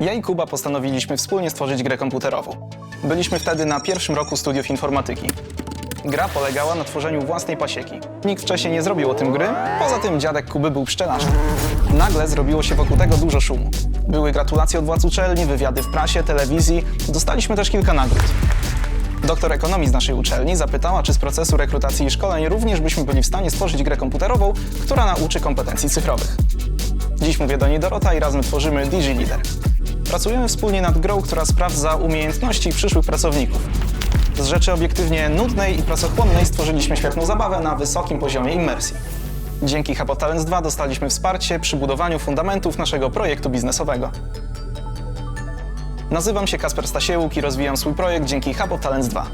Ja i Kuba postanowiliśmy wspólnie stworzyć grę komputerową. Byliśmy wtedy na pierwszym roku studiów informatyki. Gra polegała na tworzeniu własnej pasieki. Nikt wcześniej nie zrobił o tym gry, poza tym dziadek Kuby był pszczelarzem. Nagle zrobiło się wokół tego dużo szumu. Były gratulacje od władz uczelni, wywiady w prasie, telewizji, dostaliśmy też kilka nagród. Doktor ekonomii z naszej uczelni zapytała, czy z procesu rekrutacji i szkoleń również byśmy byli w stanie stworzyć grę komputerową, która nauczy kompetencji cyfrowych. Dziś mówię do niej Dorota i razem tworzymy DigiLeader. Pracujemy wspólnie nad grą, która sprawdza umiejętności przyszłych pracowników. Z rzeczy obiektywnie nudnej i pracochłonnej stworzyliśmy świetną zabawę na wysokim poziomie immersji. Dzięki Hub Talents 2 dostaliśmy wsparcie przy budowaniu fundamentów naszego projektu biznesowego. Nazywam się Kasper Stasiełuk i rozwijam swój projekt dzięki Hub Talents 2.